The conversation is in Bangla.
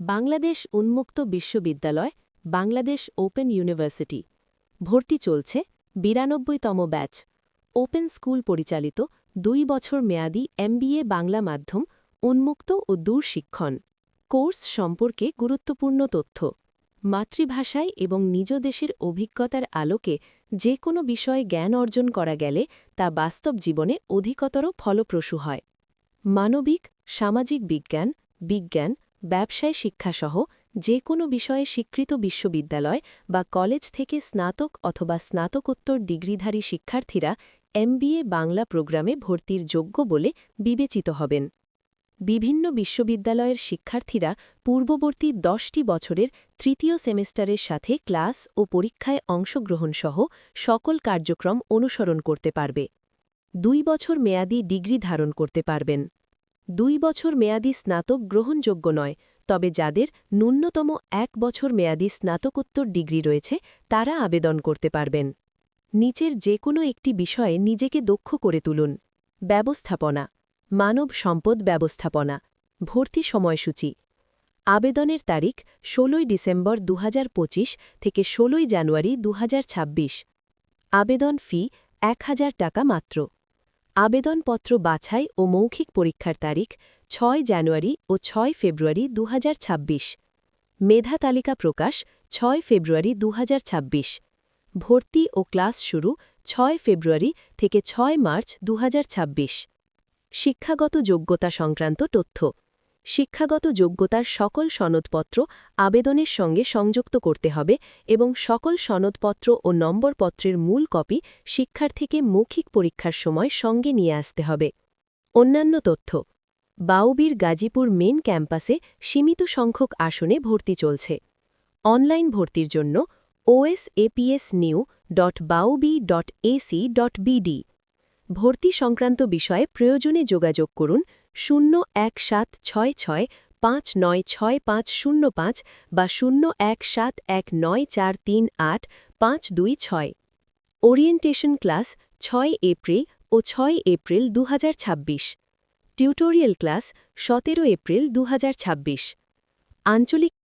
বাংলাদেশ উন্মুক্ত বিশ্ববিদ্যালয়, বাংলাদেশ ওপেন ইউনিভার্সিটি। ভর্তি চলছে বিরানব্বইতম ব্যাচ। ওপেন স্কুল পরিচালিত দুই বছর মেয়াদী এমবিএ বাংলা মাধ্যম, উন্মুক্ত ও দূরশিক্ষণ। কোর্স সম্পর্কে গুরুত্বপূর্ণ তথ্য। মাতৃভাষায় এবং নিজ দেশের অভিজ্ঞতার আলোকে যে কোনো বিষয়ে জ্ঞান অর্জন করা গেলে তা বাস্তব জীবনে অধিকতর ফলপ্রসূ হয়। মানবিক, সামাজিক বিজ্ঞান বিজ্ঞান ব্যবসায় শিক্ষাসহ যে কোনো বিষয়ে স্বীকৃত বিশ্ববিদ্যালয় বা কলেজ থেকে স্নাতক অথবা স্নাতকোত্তর ডিগ্রিধারী শিক্ষার্থীরা এমবিএ বাংলা প্রোগ্রামে ভর্তির যোগ্য বলে বিবেচিত হবেন। বিভিন্ন বিশ্ববিদ্যালয়ের শিক্ষার্থীরা পূর্ববর্তী দশটি বছরের তৃতীয় সেমেস্টারের সাথে ক্লাস ও পরীক্ষায় অংশগ্রহণসহ সকল কার্যক্রম অনুসরণ করতে পারবে। দুই বছর মেয়াদী ডিগ্রি ধারণ করতে পারবেন। দুই বছর মেয়াদী স্নাতক গ্রহণযোগ্য নয়, তবে যাদের ন্যূনতম এক বছর মেয়াদী স্নাতকোত্তর ডিগ্রি রয়েছে, তারা আবেদন করতে পারবেন। নিচের যে কোনো একটি বিষয়ে নিজেকে দক্ষ করে তুলুন। ব্যবস্থাপনা, মানব সম্পদ ব্যবস্থাপনা, ভর্তি সময়সূচি। আবেদনের তারিখ ১৬ ডিসেম্বর দু হাজার পঁচিশ থেকে ১৬ জানুয়ারি দু হাজার ছাব্বিশ। আবেদন ফি এক হাজার টাকা মাত্র। আবেদনপত্র বাছাই ও মৌখিক পরীক্ষার তারিখ ছয় জানুয়ারি ও ছয় ফেব্রুয়ারি দু হাজার ছাব্বিশ। মেধা তালিকা প্রকাশ ছয় ফেব্রুয়ারি দু হাজার ছাব্বিশ। ভর্তি ও ক্লাস শুরু ছয় ফেব্রুয়ারি থেকে ছয় মার্চ দু হাজার ছাব্বিশ। শিক্ষাগত যোগ্যতা সংক্রান্ত তথ্য শিক্ষাগত যোগ্যতার সকল সনদপত্র আবেদনের সঙ্গে সংযুক্ত করতে হবে এবং সকল সনদপত্র ও নম্বরপত্রের মূল কপি শিক্ষার্থীকে মৌখিক পরীক্ষার সময় সঙ্গে নিয়ে আসতে হবে। অন্যান্য তথ্য, বাউবির গাজীপুর মেন ক্যাম্পাসে সীমিত সংখ্যক আসনে ভর্তি চলছে। অনলাইন ভর্তির জন্য O S A P S new dot বাউবি dot A C dot B D ভর্তি সংক্রান্ত বিষয়ে প্রয়োজনে যোগাযোগ করুন শূন্য এক সাত ছয় ছয় পাঁচ নয় ছয় পাঁচ শূন্য পাঁচ বা শূন্য এক সাত এক নয় চার তিন আট পাঁচ দুই ছয়। ওরিয়েন্টেশন ক্লাস ছয় এপ্রিল ও ছয় এপ্রিল দু হাজার ছাব্বিশ। টিউটোরিয়াল ক্লাস সতেরো এপ্রিল দু হাজার ছাব্বিশ। আঞ্চলিক